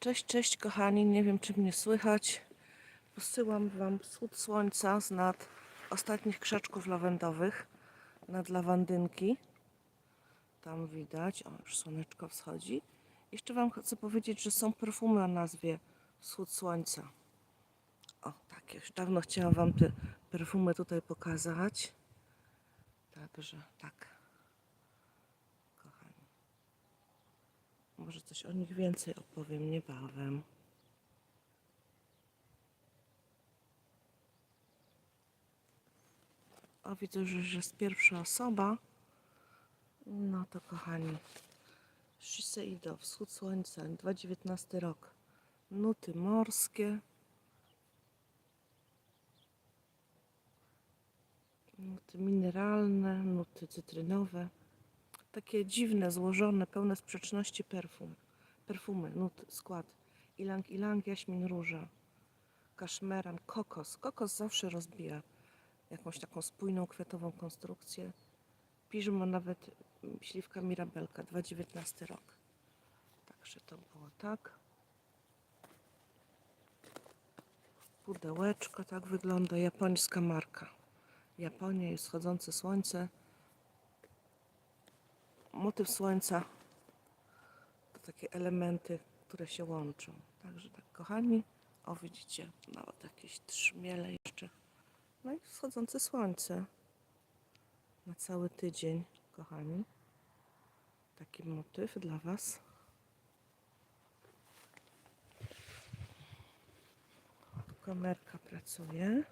Cześć, cześć kochani, nie wiem czy mnie słychać. Posyłam Wam wschód słońca z nad ostatnich krzaczków lawendowych, nad lawandynki. Tam widać, o już słoneczko wschodzi. Jeszcze Wam chcę powiedzieć, że są perfumy o nazwie wschód słońca. O, tak, już dawno chciałam Wam te perfumy tutaj pokazać. Także tak, kochani. Może coś o nich więcej opowiem niebawem. O, widzę, że jest pierwsza osoba. No to kochani. Shiseido, Wschód Słońca, 2019 rok. Nuty morskie. Nuty mineralne, nuty cytrynowe. Takie dziwne, złożone, pełne sprzeczności perfum. Perfumy, nut, skład. Ilang ilang, jaśmin róża. Kaszmeran, kokos. Kokos zawsze rozbija jakąś taką spójną, kwiatową konstrukcję. Piżmo nawet mm, śliwka Mirabelka, 2019 rok. Także to było tak. Pudełeczko, tak wygląda japońska marka. Japonia i wschodzące słońce. Motyw słońca to takie elementy, które się łączą. Także tak, kochani, o widzicie, nawet jakieś trzmiele jeszcze. No i wschodzące słońce na cały tydzień, kochani. Taki motyw dla Was. Kamerka pracuje.